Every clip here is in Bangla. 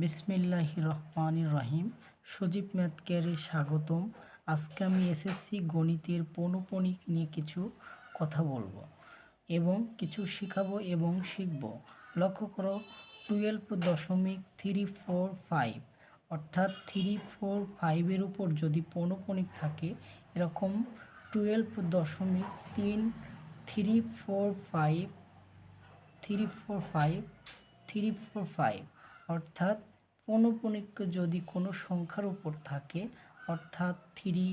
বিসমিল্লাহ রহমান রহিম। সজীব ম্যাথ কেয়ারে স্বাগতম। আজকে আমি এসএসসি গণিতের পৌনপণিক নিয়ে কিছু কথা বলব এবং কিছু শেখাবো এবং শিখব। লক্ষ্য করো টুয়েলভ দশমিক থ্রি ফোর ফাইভ অর্থাৎ থ্রি ফোর ফাইভের উপর যদি পৌনপণিক থাকে, এরকম টুয়েলভ দশমিক তিন three four five three four five three four five অর্থাৎ পৌনপণিক যদি কোনো সংখ্যার উপর থাকে, অর্থাৎ থ্রি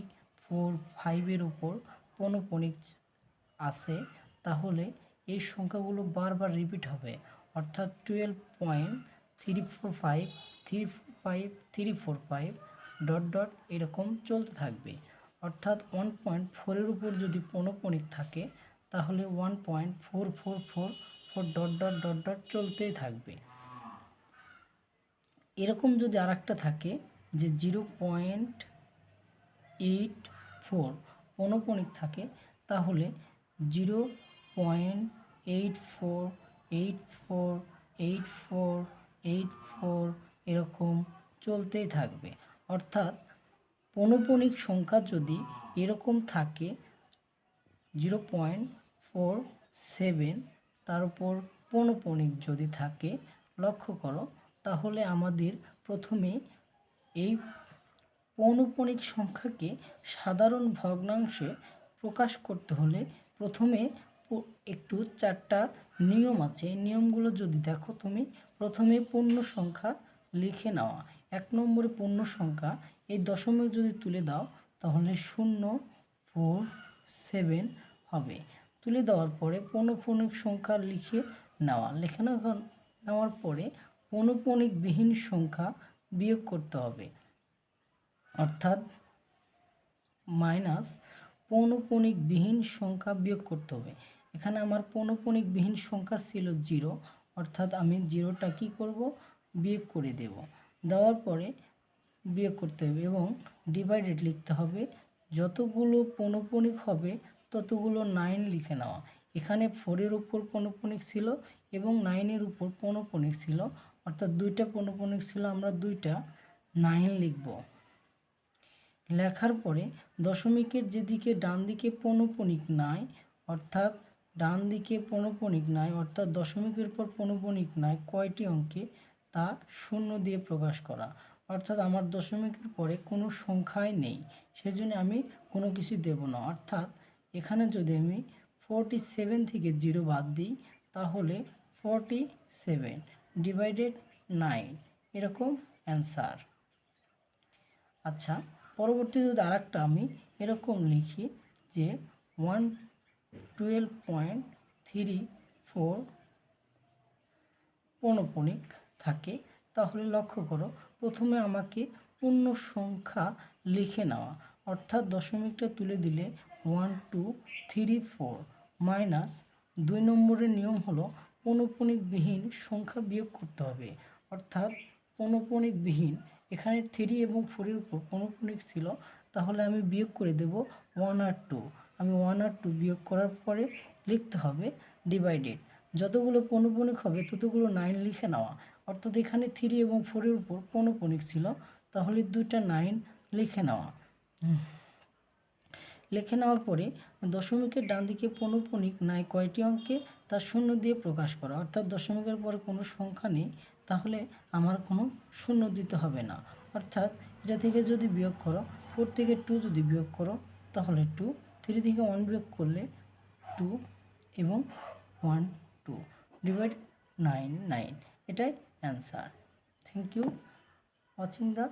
ফোর ফাইভের উপর পৌনপণিক আসে তাহলে এই সংখ্যাগুলো বারবার রিপিট হবে। অর্থাৎ twelve point three four five three four five three four five dot dot এরকম চলতে থাকবে। অর্থাৎ ওয়ান পয়েন্ট ফোরের উপর যদি পৌনপণিক থাকে, তাহলে one point four four four four dot dot dot dot চলতেই থাকবে। এরকম যদি আর থাকে যে জিরো পয়েন্ট এইট ফোর পৌনপণিক থাকে, তাহলে zero point eight four eight four eight four eight four এরকম চলতেই থাকবে। অর্থাৎ পৌনপণিক সংখ্যা যদি এরকম থাকে, জিরো পয়েন্ট ফোর সেভেন, তার উপর পৌনপণিক যদি থাকে, লক্ষ্য করো তাহলে আমাদের প্রথমে এই পৌনপণিক সংখ্যাকে সাধারণ ভগ্নাংশে প্রকাশ করতে হলে প্রথমে একটু চারটা নিয়ম আছে। নিয়মগুলো যদি দেখো, তুমি প্রথমে পূর্ণ সংখ্যা লিখে নেওয়া এক নম্বরে পূর্ণ সংখ্যা, এই দশমিক যদি তুলে দাও, তাহলে শূন্য, ফোর, সেভেন হবে। তুলে দেওয়ার পরে পৌনপণিক সংখ্যা লিখে নেওয়া। লিখে নেওয়া- নেওয়ার পরে পৌনপণিক বিহীন সংখ্যা বিয়োগ করতে হবে। অর্থাৎ মাইনাস পৌনপণিক বিহীন সংখ্যা বিয়োগ করতে হবে। এখানে আমার পৌনপণিক বিহীন সংখ্যা ছিল জিরো, অর্থাৎ আমি জিরোটা কি করব? বিয়োগ করে দেব। দেওয়ার পরে বিয়োগ করতে হবে এবং ডিভাইডেড লিখতে হবে। যতগুলো পৌনপণিক হবে, ততগুলো নাইন লিখে নেওয়া। এখানে ফোরের উপর পৌনপণিক ছিল এবং নাইনের উপর পৌনপণিক ছিল। অর্থাৎ দুইটা পৌনপণিক ছিল, আমরা দুইটা নাইন লিখব। লেখার পরে দশমিকের যেদিকে ডান দিকে পৌনপণিক নাই, অর্থাৎ ডান দিকে পৌনপণিক নাই, অর্থাৎ দশমিকের পর পৌনপণিক নাই, কয়টি অঙ্কে তা শূন্য দিয়ে প্রকাশ করা। অর্থাৎ আমার দশমিকের পরে কোনো সংখ্যাই নেই, সেজন্য আমি কোনো কিছু দেব না। অর্থাৎ এখানে যদি আমি ফোরটি সেভেন থেকে জিরো বাদ দিই, তাহলে ফোরটি সেভেন ডিভাইডেড নাইন এরকম অ্যান্সার আচ্ছা পরবর্তী যদি আর আমি এরকম লিখি যে one twelve point three four পৌনপণিক থাকে, তাহলে লক্ষ্য করো, প্রথমে আমাকে পূর্ণ সংখ্যা লিখে নেওয়া, অর্থাৎ দশমিকটা তুলে দিলে one two three four minus দুই নম্বরের নিয়ম হলো পৌনপণিক বিহীন সংখ্যা বিয়োগ করতে হবে। অর্থাৎ পৌনপণিক বিহীন এখানে থ্রি এবং ফোরের উপর পৌনপণিক ছিল, তাহলে আমি বিয়োগ করে দেব ওয়ান আর টু আমি ওয়ান আর টু বিয়োগ করার পরে লিখতে হবে ডিভাইডেড যতগুলো পৌনপণিক হবে, ততগুলো নাইন লিখে নেওয়া। অর্থাৎ এখানে থ্রি এবং ফোরের উপর পৌনপণিক ছিল, তাহলে দুইটা নাইন লিখে নেওয়া। লিখে নেওয়ার পরে দশমিকের ডান দিকে পৌনপণিক নাই কয়টি অঙ্কে তা শূন্য দিয়ে প্রকাশ করা। অর্থাৎ দশমিকের পরে কোনো সংখ্যা নেই, তাহলে আমার কোনো শূন্য দিতে হবে না। অর্থাৎ এটা থেকে যদি বিয়োগ করো ফোর থেকে টু যদি বিয়োগ করো, তাহলে টু থ্রি থেকে ওয়ান বিয়োগ করলে টু এবং one two divide nine nine এটাই answer thank you watching the